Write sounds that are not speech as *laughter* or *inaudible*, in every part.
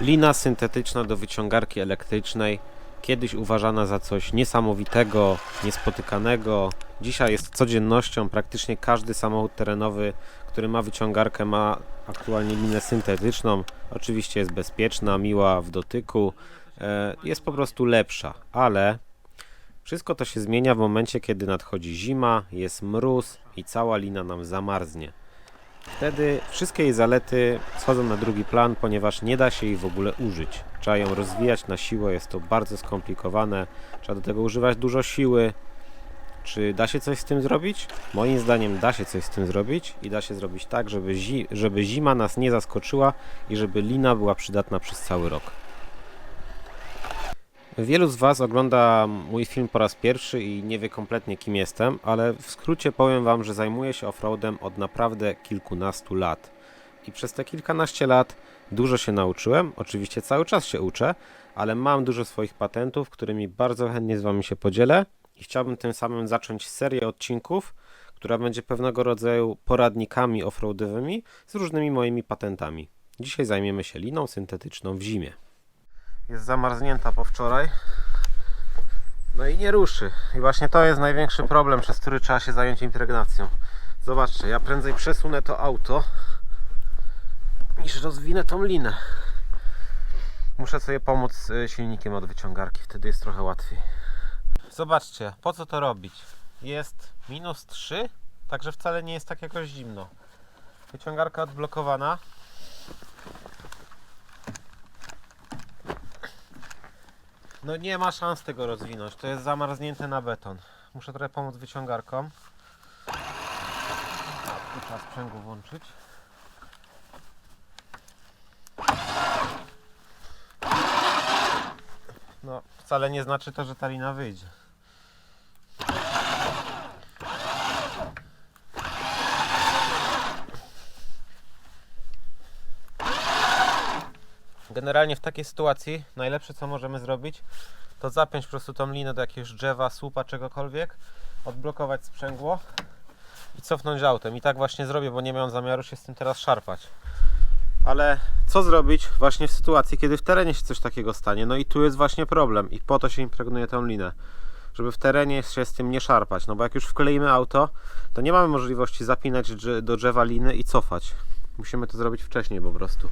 Lina syntetyczna do wyciągarki elektrycznej, kiedyś uważana za coś niesamowitego, niespotykanego. Dzisiaj jest codziennością. Praktycznie każdy samochód terenowy, który ma wyciągarkę, ma aktualnie linę syntetyczną. Oczywiście jest bezpieczna, miła w dotyku, e, jest po prostu lepsza, ale wszystko to się zmienia w momencie, kiedy nadchodzi zima, jest mróz i cała lina nam zamarznie. Wtedy wszystkie jej zalety schodzą na drugi plan, ponieważ nie da się jej w ogóle użyć. Trzeba ją rozwijać na siłę, jest to bardzo skomplikowane, trzeba do tego używać dużo siły. Czy da się coś z tym zrobić? Moim zdaniem da się coś z tym zrobić i da się zrobić tak, żeby, zi- żeby zima nas nie zaskoczyła i żeby lina była przydatna przez cały rok. Wielu z Was ogląda mój film po raz pierwszy i nie wie kompletnie kim jestem, ale w skrócie powiem Wam, że zajmuję się offroadem od naprawdę kilkunastu lat. I przez te kilkanaście lat dużo się nauczyłem, oczywiście cały czas się uczę, ale mam dużo swoich patentów, którymi bardzo chętnie z Wami się podzielę i chciałbym tym samym zacząć serię odcinków, która będzie pewnego rodzaju poradnikami offroadowymi z różnymi moimi patentami. Dzisiaj zajmiemy się liną syntetyczną w zimie jest zamarznięta po wczoraj. No i nie ruszy. I właśnie to jest największy problem, przez który trzeba się zająć impregnacją. Zobaczcie, ja prędzej przesunę to auto niż rozwinę tą linę. Muszę sobie pomóc y, silnikiem od wyciągarki, wtedy jest trochę łatwiej. Zobaczcie, po co to robić? Jest minus 3, także wcale nie jest tak jakoś zimno. Wyciągarka odblokowana. No nie ma szans tego rozwinąć. To jest zamarznięte na beton. Muszę trochę pomóc wyciągarką. Trzeba sprzęgło włączyć. No, wcale nie znaczy to, że ta lina wyjdzie. Generalnie w takiej sytuacji najlepsze co możemy zrobić to zapiąć po prostu tą linę do jakiegoś drzewa, słupa, czegokolwiek, odblokować sprzęgło i cofnąć autem. I tak właśnie zrobię, bo nie miałem zamiaru się z tym teraz szarpać. Ale co zrobić właśnie w sytuacji, kiedy w terenie się coś takiego stanie? No i tu jest właśnie problem i po to się impregnuje tą linę. Żeby w terenie się z tym nie szarpać. No bo jak już wkleimy auto, to nie mamy możliwości zapinać do drzewa liny i cofać. Musimy to zrobić wcześniej po prostu.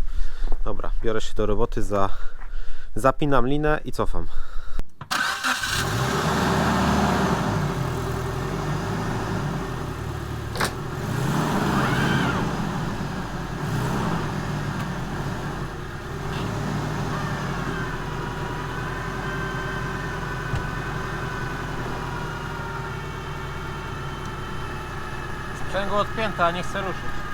Dobra, biorę się do roboty za. Zapinam linę i cofam. Sprzęgło odpięte, a nie chce ruszyć.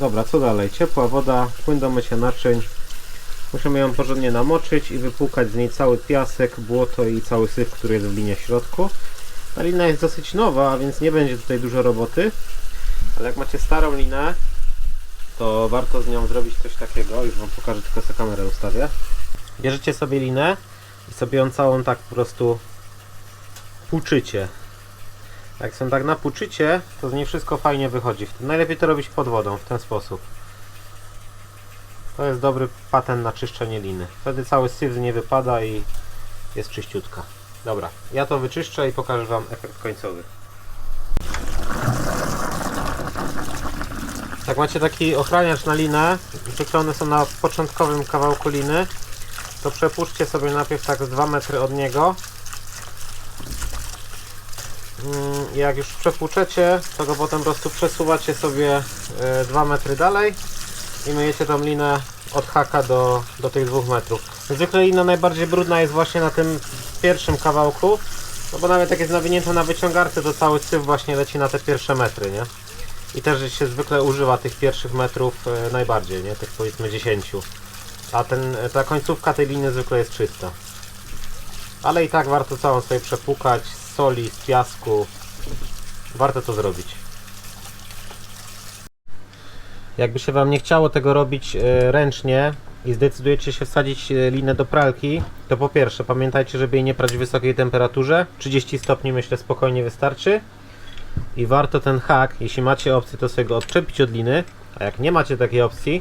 Dobra, co dalej? Ciepła woda, płyn do mycia naczyń. Musimy ją porządnie namoczyć i wypłukać z niej cały piasek, błoto i cały syf, który jest w linie środku. Ta lina jest dosyć nowa, więc nie będzie tutaj dużo roboty. Ale jak macie starą linę, to warto z nią zrobić coś takiego. Już Wam pokażę, tylko sobie kamerę ustawię. Bierzecie sobie linę i sobie ją całą tak po prostu płuczycie. Jak są tak napłuczycie, to z niej wszystko fajnie wychodzi. Najlepiej to robić pod wodą w ten sposób. To jest dobry patent na czyszczenie liny. Wtedy cały syf z niej wypada i jest czyściutka. Dobra, ja to wyczyszczę i pokażę Wam efekt końcowy. Jak macie taki ochraniacz na linę, zwykle one są na początkowym kawałku liny, to przepuszczcie sobie najpierw tak z 2 metry od niego jak już przepłuczecie, to go potem po prostu przesuwacie sobie 2 metry dalej i myjecie tą linę od haka do, do tych 2 metrów. Zwykle lina najbardziej brudna jest właśnie na tym pierwszym kawałku, no bo nawet jak jest nawinięta na wyciągarce, to cały syf właśnie leci na te pierwsze metry, nie? I też się zwykle używa tych pierwszych metrów e, najbardziej, nie? Tych powiedzmy 10. A ten, ta końcówka tej liny zwykle jest czysta. Ale i tak warto całą sobie przepłukać soli, z piasku. Warto to zrobić. Jakby się Wam nie chciało tego robić e, ręcznie i zdecydujecie się wsadzić e, linę do pralki, to po pierwsze pamiętajcie, żeby jej nie prać w wysokiej temperaturze. 30 stopni myślę spokojnie wystarczy. I warto ten hak, jeśli macie opcję, to sobie go odczepić od liny, a jak nie macie takiej opcji,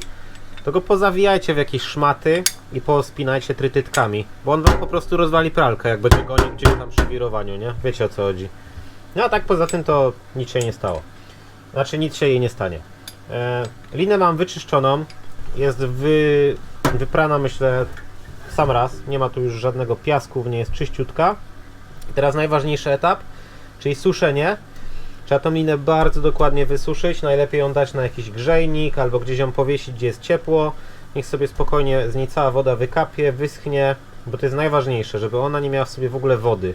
to go pozawijajcie w jakieś szmaty i pospinajcie trytytkami, bo on wam po prostu rozwali pralkę, jak będzie gonił gdzieś tam przy wirowaniu, nie? Wiecie o co chodzi. No a tak poza tym to nic się nie stało. Znaczy nic się jej nie stanie. E, linę mam wyczyszczoną, jest wy, wyprana myślę sam raz, nie ma tu już żadnego piasku, w niej jest czyściutka. I teraz najważniejszy etap, czyli suszenie. Trzeba tą linę bardzo dokładnie wysuszyć, najlepiej ją dać na jakiś grzejnik albo gdzieś ją powiesić, gdzie jest ciepło. Niech sobie spokojnie z niej cała woda wykapie, wyschnie, bo to jest najważniejsze, żeby ona nie miała w sobie w ogóle wody.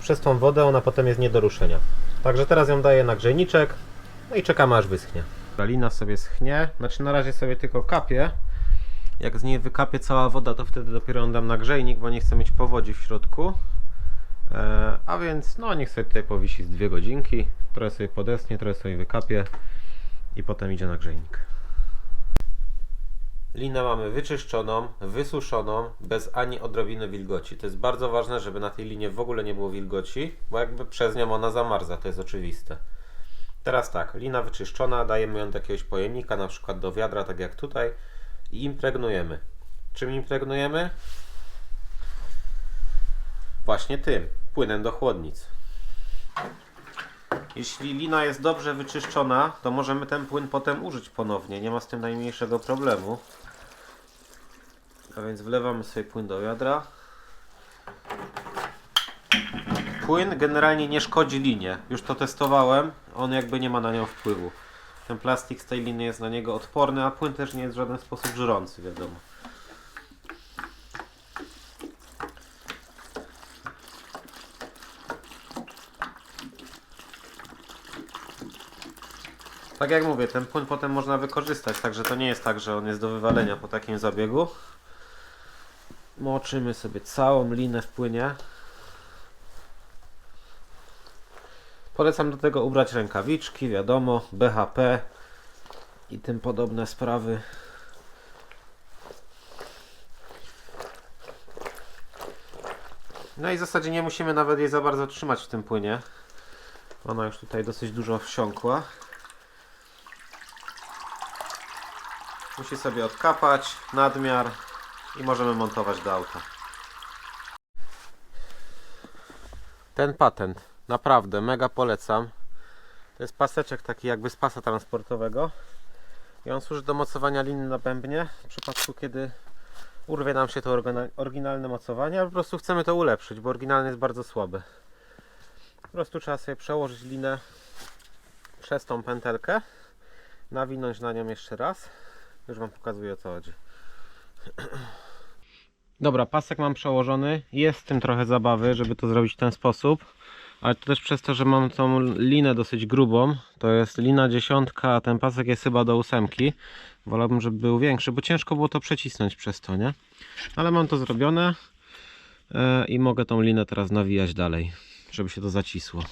Przez tą wodę ona potem jest nie do ruszenia. Także teraz ją daję na grzejniczek, no i czekamy aż wyschnie. Lina sobie schnie, znaczy na razie sobie tylko kapie. Jak z niej wykapie cała woda, to wtedy dopiero ją dam na grzejnik, bo nie chcę mieć powodzi w środku. E, a więc no niech sobie tutaj powisi z dwie godzinki, trochę sobie podesnie, trochę sobie wykapie i potem idzie na grzejnik. Linę mamy wyczyszczoną, wysuszoną, bez ani odrobiny wilgoci. To jest bardzo ważne, żeby na tej linie w ogóle nie było wilgoci, bo jakby przez nią ona zamarza, to jest oczywiste. Teraz tak, lina wyczyszczona, dajemy ją do jakiegoś pojemnika, na przykład do wiadra, tak jak tutaj i impregnujemy. Czym impregnujemy? Właśnie tym, płynem do chłodnic. Jeśli lina jest dobrze wyczyszczona, to możemy ten płyn potem użyć ponownie, nie ma z tym najmniejszego problemu. A więc wlewamy sobie płyn do wiadra. Płyn generalnie nie szkodzi linie. Już to testowałem, on jakby nie ma na nią wpływu. Ten plastik z tej liny jest na niego odporny, a płyn też nie jest w żaden sposób żrący, wiadomo. Tak jak mówię, ten płyn potem można wykorzystać, także to nie jest tak, że on jest do wywalenia po takim zabiegu. Moczymy sobie całą linę w płynie. Polecam do tego ubrać rękawiczki, wiadomo, BHP i tym podobne sprawy. No i w zasadzie nie musimy nawet jej za bardzo trzymać w tym płynie. Ona już tutaj dosyć dużo wsiąkła. Musi sobie odkapać nadmiar i możemy montować do auta. Ten patent naprawdę mega polecam. To jest paseczek taki jakby z pasa transportowego. I on służy do mocowania liny na bębnie w przypadku kiedy urwie nam się to orygina- oryginalne mocowanie, a po prostu chcemy to ulepszyć, bo oryginalny jest bardzo słaby. Po prostu trzeba sobie przełożyć linę przez tą pętelkę, nawinąć na nią jeszcze raz. Już Wam pokazuję o co chodzi. Dobra, pasek mam przełożony. Jest tym trochę zabawy, żeby to zrobić w ten sposób. Ale to też przez to, że mam tą linę dosyć grubą. To jest lina dziesiątka, a ten pasek jest chyba do ósemki. Wolałbym, żeby był większy, bo ciężko było to przecisnąć przez to, nie? Ale mam to zrobione e, i mogę tą linę teraz nawijać dalej, żeby się to zacisło.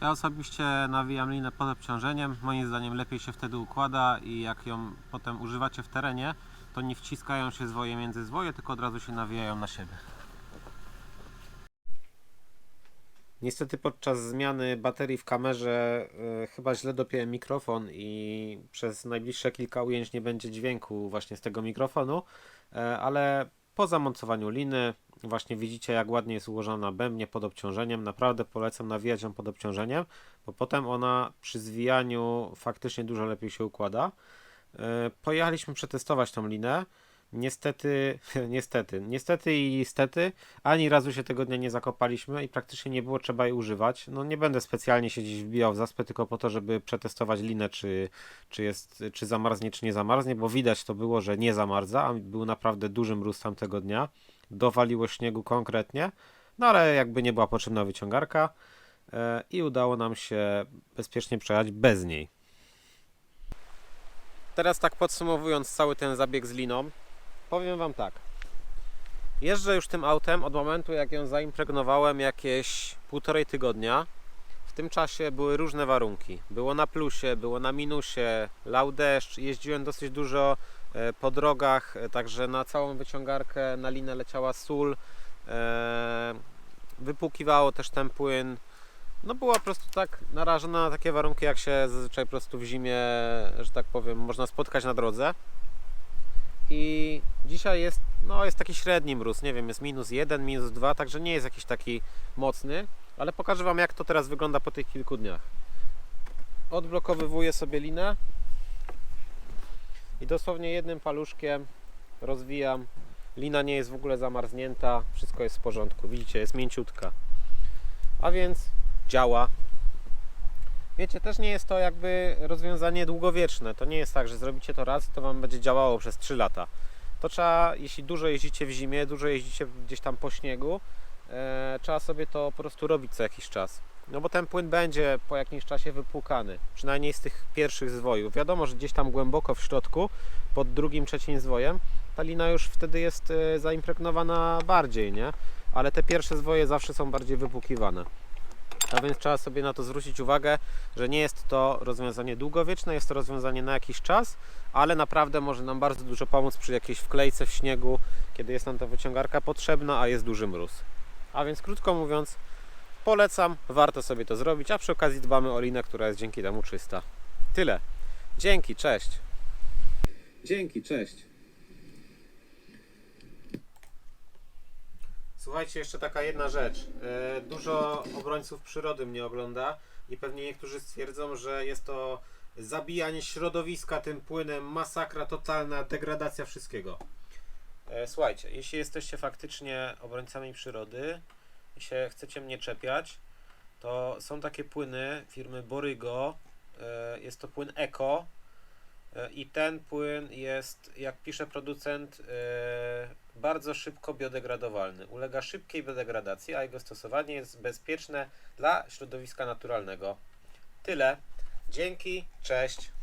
Ja osobiście nawijam linę pod obciążeniem. Moim zdaniem lepiej się wtedy układa i jak ją potem używacie w terenie, to nie wciskają się zwoje między zwoje, tylko od razu się nawijają na siebie. Niestety podczas zmiany baterii w kamerze e, chyba źle dopiąłem mikrofon i przez najbliższe kilka ujęć nie będzie dźwięku właśnie z tego mikrofonu, e, ale po zamocowaniu liny właśnie widzicie jak ładnie jest ułożona bębnie pod obciążeniem. Naprawdę polecam nawijać ją pod obciążeniem, bo potem ona przy zwijaniu faktycznie dużo lepiej się układa. E, Pojechaliśmy przetestować tą linę. Niestety, *laughs* niestety, niestety i niestety, ani razu się tego dnia nie zakopaliśmy i praktycznie nie było trzeba jej używać. No nie będę specjalnie się dziś wbijał w zaspę tylko po to, żeby przetestować linę, czy, czy, jest, czy zamarznie, czy nie zamarznie, bo widać to było, że nie zamarza, a był naprawdę duży mróz tamtego dnia. Dowaliło śniegu konkretnie, no ale jakby nie była potrzebna wyciągarka e, i udało nam się bezpiecznie przejechać bez niej. Teraz tak podsumowując cały ten zabieg z liną, powiem Wam tak. Jeżdżę już tym autem od momentu, jak ją zaimpregnowałem jakieś półtorej tygodnia. W tym czasie były różne warunki. Było na plusie, było na minusie, lał deszcz, jeździłem dosyć dużo po drogach, e, także na całą wyciągarkę na linę leciała sól. e, Wypłukiwało też ten płyn. No była po prostu tak narażona na takie warunki, jak się zazwyczaj po prostu w zimie, że tak powiem, można spotkać na drodze. I dzisiaj jest, no jest taki średni mróz, nie wiem, jest minus 1, minus 2, także nie jest jakiś taki mocny, ale pokażę Wam jak to teraz wygląda po tych kilku dniach. Odblokowywuję sobie linę i dosłownie jednym paluszkiem rozwijam. Lina nie jest w ogóle zamarznięta, wszystko jest w porządku, widzicie, jest mięciutka. A więc działa. Wiecie, też nie jest to jakby rozwiązanie długowieczne. To nie jest tak, że zrobicie to raz i to Wam będzie działało przez 3 lata. To trzeba, jeśli dużo jeździcie w zimie, dużo jeździcie gdzieś tam po śniegu, e, trzeba sobie to po prostu robić co jakiś czas. No bo ten płyn będzie po jakimś czasie wypłukany, przynajmniej z tych pierwszych zwojów. Wiadomo, że gdzieś tam głęboko w środku, pod drugim, trzecim zwojem, ta lina już wtedy jest e, zaimpregnowana bardziej, nie? Ale te pierwsze zwoje zawsze są bardziej wypłukiwane. A więc trzeba sobie na to zwrócić uwagę, że nie jest to rozwiązanie długowieczne, jest to rozwiązanie na jakiś czas, ale naprawdę może nam bardzo dużo pomóc przy jakiejś wklejce w śniegu, kiedy jest nam ta wyciągarka potrzebna, a jest duży mróz. A więc krótko mówiąc, polecam, warto sobie to zrobić, a przy okazji dbamy o linę, która jest dzięki temu czysta. Tyle. Dzięki, cześć. Dzięki, cześć. Słuchajcie, jeszcze taka jedna rzecz. E, Dużo obrońców przyrody mnie ogląda i pewnie niektórzy stwierdzą, że jest to zabijanie środowiska tym płynem, masakra totalna, degradacja wszystkiego. E, Słuchajcie, jeśli jesteście faktycznie obrońcami przyrody się chcecie mnie czepiać, to są takie płyny firmy Borygo. E, Jest to płyn Eco. E, I ten płyn jest, jak pisze producent, e, bardzo szybko biodegradowalny. Ulega szybkiej biodegradacji, a jego stosowanie jest bezpieczne dla środowiska naturalnego. Tyle. Dzięki, cześć.